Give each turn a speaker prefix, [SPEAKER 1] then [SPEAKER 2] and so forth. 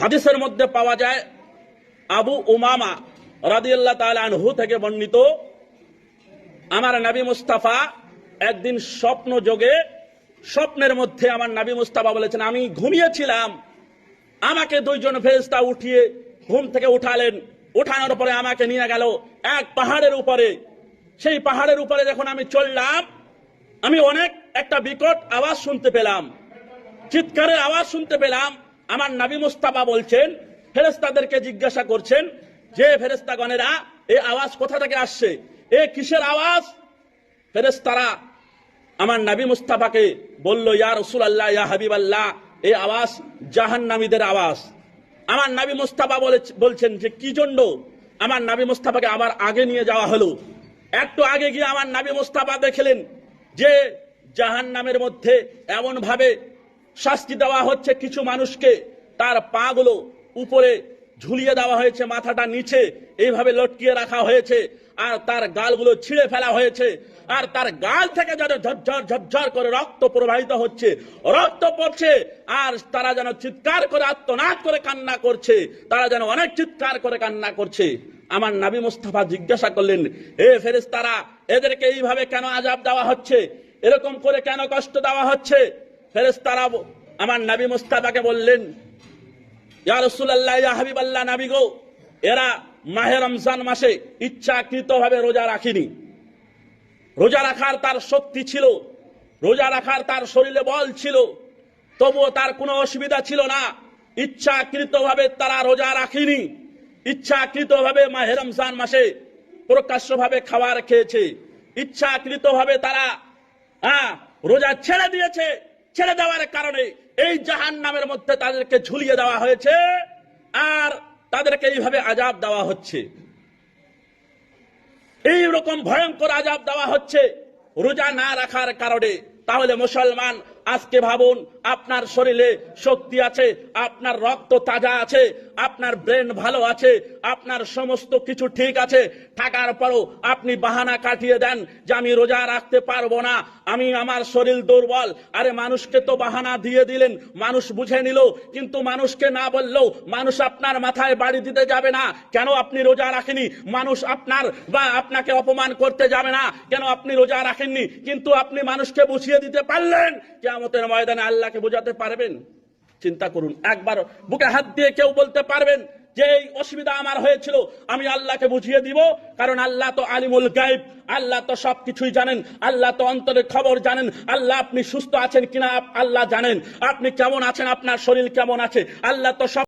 [SPEAKER 1] হাদিসের মধ্যে পাওয়া যায়, আবু উমামা রাদিয়াল্লাহ আনহু থেকে বর্ণিত, আমার নবী মুস্তাফা একদিন স্বপ্ন যোগে, স্বপ্নের মধ্যে আমার নবী মুস্তাফা বলেছেন, আমি ঘুমিয়েছিলাম। আমাকে দুইজন ফেরেশতা উঠিয়ে ঘুম থেকে উঠালেন। উঠানোর পরে আমাকে নিয়ে গেল এক পাহাড়ের উপরে। সেই পাহাড়ের উপরে যখন আমি চললাম, আমি অনেক একটা বিকট আওয়াজ শুনতে পেলাম। চিৎকারের আওয়াজ শুনতে পেলাম। আমার নাবি মুস্তাফা বলছেন ফেরেস্তাদেরকে জিজ্ঞাসা করছেন, যে ফেরেস্তাগণেরা এই আওয়াজ কোথা থেকে আসছে? এ কিসের আওয়াজ? ফেরেস্তারা আমার নাবি মুস্তাফাকে বলল, ইয়া রসুল আল্লাহ ইয়া হাবিব আল্লাহ এই আওয়াজ জাহান্নামীদের আওয়াজ। আমার নাবি মুস্তাফা বলে- বলছেন যে, কি জন্য? আমার নাবি মুস্তাফাকে আবার আগে নিয়ে যাওয়া হলো। একটু আগে গিয়ে আমার নাবি মুস্তাফা দেখলেন যে, জাহান্নামের মধ্যে এমন ভাবে শাস্তি দেওয়া হচ্ছে কিছু মানুষকে। তার পা গুলো উপরে ঝুলিয়ে দেওয়া হয়েছে, মাথাটা নিচে এইভাবে লটকিয়ে রাখা হয়েছে। আর তার গালগুলো ছিঁড়ে ফেলা হয়েছে। আর তার গাল থেকে যেন ঝরঝর ঝরঝর করে রক্ত প্রবাহিত হচ্ছে। রক্ত পড়ছে, আর তারা যেন চিৎকার করে, আত্মনাদ করে কান্না করছে। তারা যেন অনেক চিৎকার করে কান্না করছে। আমার নাবি মুস্তাফা জিজ্ঞাসা করলেন, এ ফেরেশতারা, এদেরকে এইভাবে কেন আজাব দেওয়া হচ্ছে? এরকম করে কেন কষ্ট দেওয়া হচ্ছে? ফেরেশতারা ব- আমার নাবি মুস্তাফাকে বললেন, ইয়া রাসূলুল্লাহ, ইয়া হাবিবাল্লাহ, নাবি গো, এরা মাহে রমজান মাসে ইচ্ছাকৃতভাবে রোজা রাখিনি। রোজা রাখার তার শক্তি ছিল, রোজা রাখার তার শরীরে বল ছিল, তবুও তার কোনো অসুবিধা ছিল না। ইচ্ছাকৃতভাবে তারা রোজা রাখিনি। ইচ্ছাকৃতভাবে মাহে রমজান মাসে প্রকাশ্যভাবে খাবার খেয়েছে। ইচ্ছাকৃতভাবে তারা হ্যাঁ রোজা ছেড়ে দিয়েছে। ছেড়ে দেওয়ার কারণে এই জাহান নামের মধ্যে তাদেরকে ঝুলিয়ে দেওয়া হয়েছে, আর তাদেরকে এইভাবে আজাব দেওয়া হচ্ছে। এই রকম ভয়ঙ্কর আজাব দেওয়া হচ্ছে, রোজা না রাখার কারণে। তাহলে মুসলমান আজকে ভাবুন আপনার শরীরে শক্তি আছে, আপনার রক্ত তাজা আছে, আপনার ব্রেন ভালো আছে, আপনার সমস্ত কিছু ঠিক আছে, থাকার পরও আপনি বাহানা কাটিয়ে দেন যে আমি রোজা রাখতে পারব না, আমি আমার শরীর দুর্বল। আরে মানুষকে তো বাহানা দিয়ে দিলেন, মানুষ বুঝে নিল, কিন্তু মানুষকে না বললেও মানুষ আপনার মাথায় বাড়ি দিতে যাবে না। কেন আপনি রোজা রাখেনি মানুষ আপনার বা আপনাকে অপমান করতে যাবে না। কেন আপনি রোজা রাখেননি? কিন্তু আপনি মানুষকে বুঝিয়ে দিতে পারলেন। কেমতের ময়দানে আল্লাহকে বোঝাতে পারবেন? চিন্তা করুন। একবার বুকে হাত দিয়ে কেউ বলতে পারবেন যে এই অসুবিধা আমার হয়েছিল, আমি আল্লাহকে বুঝিয়ে দিব। কারণ আল্লাহ তো আলিমুল গাইব আল্লাহ তো সবকিছুই জানেন, আল্লাহ তো অন্তরের খবর জানেন, আল্লাহ আপনি সুস্থ আছেন কিনা আল্লাহ জানেন। আপনি কেমন আছেন? আপনার শরীর কেমন আছে? আল্লাহ তো সব